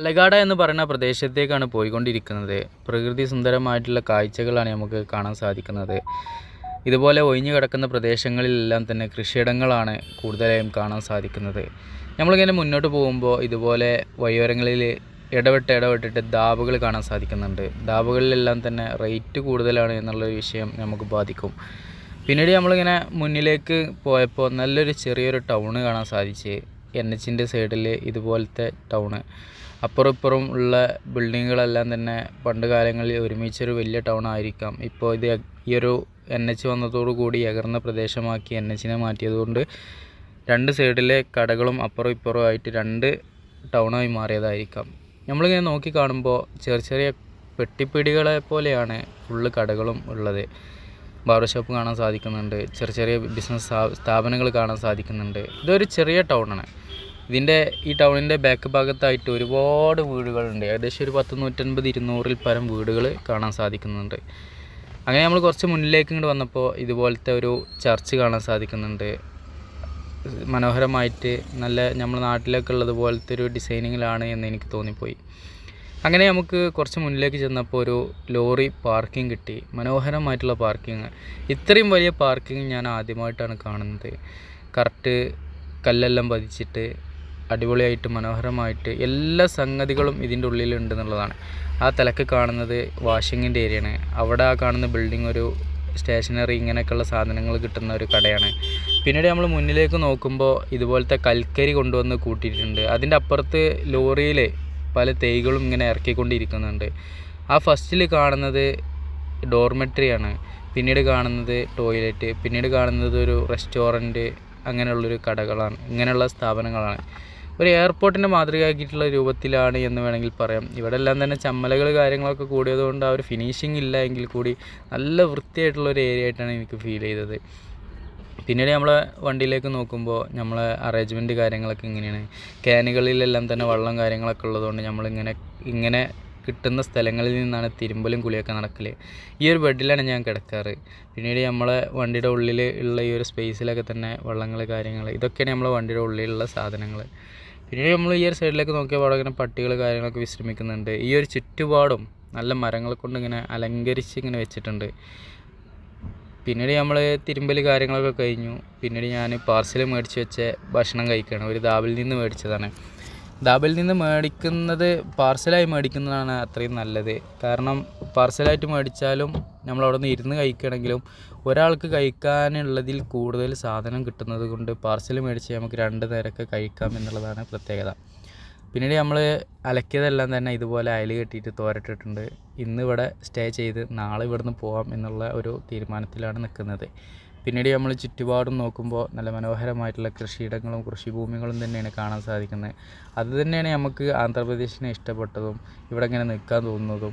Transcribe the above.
അലഗാഡ എന്ന് പറയുന്ന പ്രദേശത്തേക്കാണ് പോയിക്കൊണ്ടിരിക്കുന്നത്. പ്രകൃതി സുന്ദരമായിട്ടുള്ള കാഴ്ചകളാണ് നമുക്ക് കാണാൻ സാധിക്കുന്നത്. ഇതുപോലെ ഒഴിഞ്ഞു കിടക്കുന്ന പ്രദേശങ്ങളിലെല്ലാം തന്നെ കൃഷിയിടങ്ങളാണ് കൂടുതലായും കാണാൻ സാധിക്കുന്നത്. നമ്മളിങ്ങനെ മുന്നോട്ട് പോകുമ്പോൾ ഇതുപോലെ വഴിയോരങ്ങളിൽ ഇടവിട്ട് ഇടവിട്ടിട്ട് ദാബുകൾ കാണാൻ സാധിക്കുന്നുണ്ട്. ദാബുകളിലെല്ലാം തന്നെ റേറ്റ് കൂടുതലാണ് എന്നുള്ളൊരു വിഷയം നമുക്ക് ബാധിക്കും. പിന്നീട് നമ്മളിങ്ങനെ മുന്നിലേക്ക് പോയപ്പോൾ നല്ലൊരു ചെറിയൊരു ടൗണ് കാണാൻ സാധിച്ച്. എൻ എച്ചിന്റെ സൈഡിൽ ഇതുപോലത്തെ ടൗണ്. അപ്പുറം ഇപ്പുറം ഉള്ള ബിൽഡിങ്ങുകളെല്ലാം തന്നെ പണ്ട് കാലങ്ങളിൽ ഒരുമിച്ചൊരു വലിയ ടൗൺ ആയിരിക്കാം. ഇപ്പോൾ ഇത് ഈ ഒരു എൻ എച്ച് വന്നതോടു കൂടി എകർന്ന പ്രദേശമാക്കി എൻ എച്ചിനെ മാറ്റിയതുകൊണ്ട് രണ്ട് സൈഡിലെ കടകളും അപ്പുറം ഇപ്പുറവും ആയിട്ട് രണ്ട് ടൗണായി മാറിയതായിരിക്കാം. നമ്മളിങ്ങനെ നോക്കി കാണുമ്പോൾ ചെറിയ ചെറിയ പെട്ടിപ്പിടികളെ പോലെയാണ് ഫുള്ള് കടകളും ഉള്ളത്. ബാർബർ ഷോപ്പ് കാണാൻ സാധിക്കുന്നുണ്ട്. ചെറിയ ചെറിയ ബിസിനസ് സ്ഥാപനങ്ങൾ കാണാൻ സാധിക്കുന്നുണ്ട്. ഇതൊരു ചെറിയ ടൗണാണ് ഇതിന്റെ ഈ ടൗണിന്റെ ബാക്ക് ഭാഗത്തായിട്ട് ഒരുപാട് വീടുകളുണ്ട്. ഏകദേശം ഒരു പത്ത് നൂറ്റൻപത് ഇരുന്നൂറിൽ പരം വീടുകൾ കാണാൻ സാധിക്കുന്നുണ്ട്. അങ്ങനെ നമ്മൾ കുറച്ച് മുന്നിലേക്ക് ഇങ്ങോട്ട് വന്നപ്പോൾ ഇതുപോലത്തെ ഒരു ചർച്ച് കാണാൻ സാധിക്കുന്നുണ്ട്. മനോഹരമായിട്ട് നല്ല നമ്മുടെ നാട്ടിലൊക്കെ ഉള്ളതുപോലത്തെ ഒരു ഡിസൈനിങ്ങിലാണ് എന്ന് എനിക്ക് തോന്നിപ്പോയി. അങ്ങനെ നമുക്ക് കുറച്ച് മുന്നിലേക്ക് ചെന്നപ്പോൾ ഒരു ലോറി പാർക്കിംഗ് കിട്ടി. മനോഹരമായിട്ടുള്ള പാർക്കിംഗ്. ഇത്രയും വലിയ പാർക്കിംഗ് ഞാൻ ആദ്യമായിട്ടാണ് കാണുന്നത്. കറക്റ്റ് കല്ലെല്ലാം പതിച്ചിട്ട് അടിപൊളിയായിട്ട് മനോഹരമായിട്ട് എല്ലാ സംഗതികളും ഇതിന്റെ ഉള്ളിലുണ്ട് എന്നുള്ളതാണ് ആ തലക്ക് കാണുന്നത് വാഷിങ്ങിന്റെ ഏരിയയാണ്. അവിടെ ആ കാണുന്ന ബിൽഡിംഗ് ഒരു സ്റ്റേഷനറി ഇങ്ങനെയൊക്കെയുള്ള സാധനങ്ങൾ കിട്ടുന്ന ഒരു കടയാണ്. പിന്നീട് നമ്മൾ മുന്നിലേക്ക് നോക്കുമ്പോൾ ഇതുപോലത്തെ കൽക്കരി കൊണ്ടുവന്ന് കൂട്ടിയിട്ടുണ്ട്. അതിന്റെ അപ്പുറത്ത് ലോറിയിൽ പല തൈകളും ഇങ്ങനെ ഇറക്കിക്കൊണ്ടിരിക്കുന്നുണ്ട്. ആ ഫസ്റ്റിൽ കാണുന്നത് ഡോർമെട്രിയാണ് പിന്നീട് കാണുന്നത് ടോയ്ലറ്റ് പിന്നീട് കാണുന്നത് ഒരു റെസ്റ്റോറന്റ് അങ്ങനെയുള്ളൊരു കടകളാണ്. ഇങ്ങനെയുള്ള സ്ഥാപനങ്ങളാണ്. ഒരു എയർപോർട്ടിന്റെ മാതൃകയാക്കിയിട്ടുള്ള രൂപത്തിലാണ് എന്ന് വേണമെങ്കിൽ പറയാം. ഇവിടെ എല്ലാം തന്നെ ചമ്മലകൾ കാര്യങ്ങളൊക്കെ കൂടിയതുകൊണ്ട് ആ ഒരു ഫിനിഷിംഗ് ഇല്ല എങ്കിൽ കൂടി നല്ല വൃത്തിയായിട്ടുള്ള ഒരു ഏരിയ ആയിട്ടാണ് എനിക്ക് ഫീൽ ചെയ്തത്. പിന്നീട് നമ്മളെ വണ്ടിയിലേക്ക് നോക്കുമ്പോൾ നമ്മളെ അറേഞ്ച്മെന്റ് കാര്യങ്ങളൊക്കെ ഇങ്ങനെയാണ് ക്യാനുകളിലെല്ലാം തന്നെ വെള്ളം കാര്യങ്ങളൊക്കെ ഉള്ളതുകൊണ്ട് നമ്മളിങ്ങനെ ഇങ്ങനെ കിട്ടുന്ന സ്ഥലങ്ങളിൽ നിന്നാണ് തിരുമ്പലും കുളിയൊക്കെ നടക്കൽ ഈ ഒരു ബെഡിലാണ് ഞാൻ കിടക്കാറ്. പിന്നീട് നമ്മളെ വണ്ടിയുടെ ഉള്ളിൽ ഉള്ള ഈ ഒരു സ്പേസിലൊക്കെ തന്നെ വള്ളങ്ങൾ കാര്യങ്ങൾ ഇതൊക്കെയാണ് നമ്മളെ വണ്ടിയുടെ ഉള്ളിലുള്ള സാധനങ്ങൾ പിന്നീട് നമ്മൾ ഈ ഒരു സൈഡിലേക്ക് നോക്കിയപ്പോൾ അവിടെ ഇങ്ങനെ പട്ടികൾ കാര്യങ്ങളൊക്കെ വിശ്രമിക്കുന്നുണ്ട്. ഈ ഒരു ചുറ്റുപാടും നല്ല മരങ്ങൾ കൊണ്ട് ഇങ്ങനെ അലങ്കരിച്ച് ഇങ്ങനെ വെച്ചിട്ടുണ്ട്. പിന്നീട് നമ്മൾ തിരുമ്പൽ കാര്യങ്ങളൊക്കെ കഴിഞ്ഞു. പിന്നീട് ഞാൻ പാർസൽ മേടിച്ച് വെച്ച ഭക്ഷണം കഴിക്കുകയാണ് ഒരു ദാബിൽ നിന്ന് മേടിച്ചതാണ്. ദാബിൽ നിന്ന് മേടിക്കുന്നത് പാർസലായി മേടിക്കുന്നതാണ് അത്രയും നല്ലത്. കാരണം പാർസലായിട്ട് മേടിച്ചാലും നമ്മൾ അവിടെ നിന്ന് ഇരുന്ന് കഴിക്കുകയാണെങ്കിലും ഒരാൾക്ക് കഴിക്കാനുള്ളതിൽ കൂടുതൽ സാധനം കിട്ടുന്നത് കൊണ്ട് പാർസൽ മേടിച്ച് നമുക്ക് രണ്ട് നേരമൊക്കെ കഴിക്കാം എന്നുള്ളതാണ് പ്രത്യേകത. പിന്നീട് നമ്മൾ അലക്കിയതെല്ലാം തന്നെ ഇതുപോലെ അയൽ കെട്ടിയിട്ട് തോരട്ടിട്ടുണ്ട്. ഇന്നിവിടെ സ്റ്റേ ചെയ്ത് നാളെ ഇവിടുന്ന് പോകാം എന്നുള്ള ഒരു തീരുമാനത്തിലാണ് നിൽക്കുന്നത്. പിന്നീട് നമ്മൾ ചുറ്റുപാടും നോക്കുമ്പോൾ നല്ല മനോഹരമായിട്ടുള്ള കൃഷിയിടങ്ങളും കൃഷിഭൂമികളും തന്നെയാണ് കാണാൻ സാധിക്കുന്നത്. അത് തന്നെയാണ് നമുക്ക് ആന്ധ്രാപ്രദേശിനെ ഇഷ്ടപ്പെട്ടതും ഇവിടെ ഇങ്ങനെ നിൽക്കാൻ തോന്നുന്നതും.